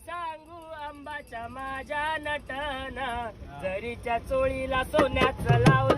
सांगू आंबाच्या माझ्या नटना. जरीच्या चोळीला सोन्याचं लाव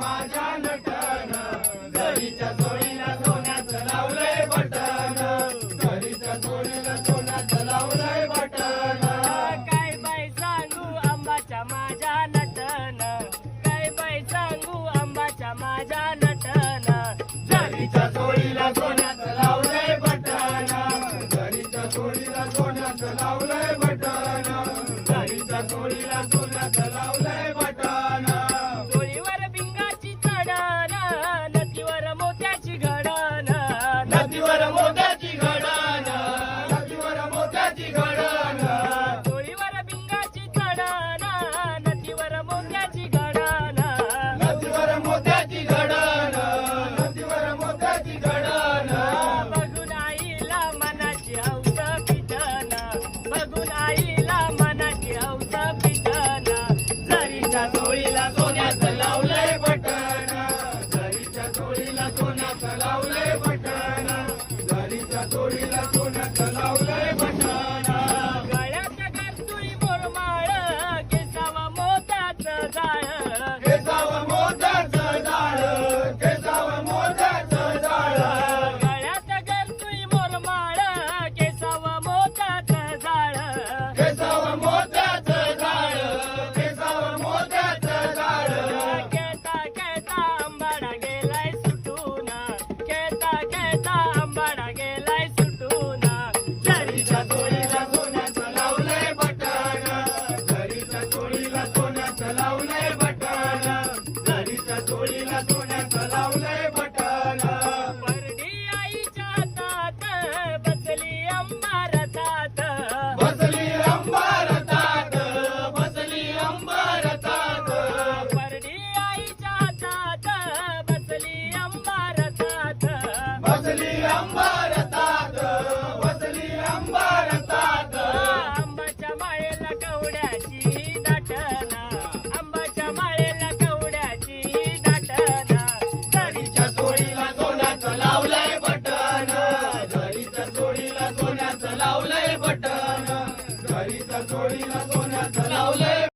माझ्या नटन घरीच्या चोळीला सोन्याचं लावलंय बटन. घरीच्या चोळीला सोन्याचं लावलंय बटन. काय बाय सांगू आंबाच्या माझ्या नटन? काय बाय सांगू आंबाच्या माझ्या नटन? घरीच्या चोळीला सोन्याचं लावलंय बटन. घरीच्या चोळीला सोन्याचं लावलंय बटन घरीच्या चोळीला सोन्याचं लावलंय बटन. जोडीला सोना लावले बटण गाडीच्या जोडीला सोना लावले somebody.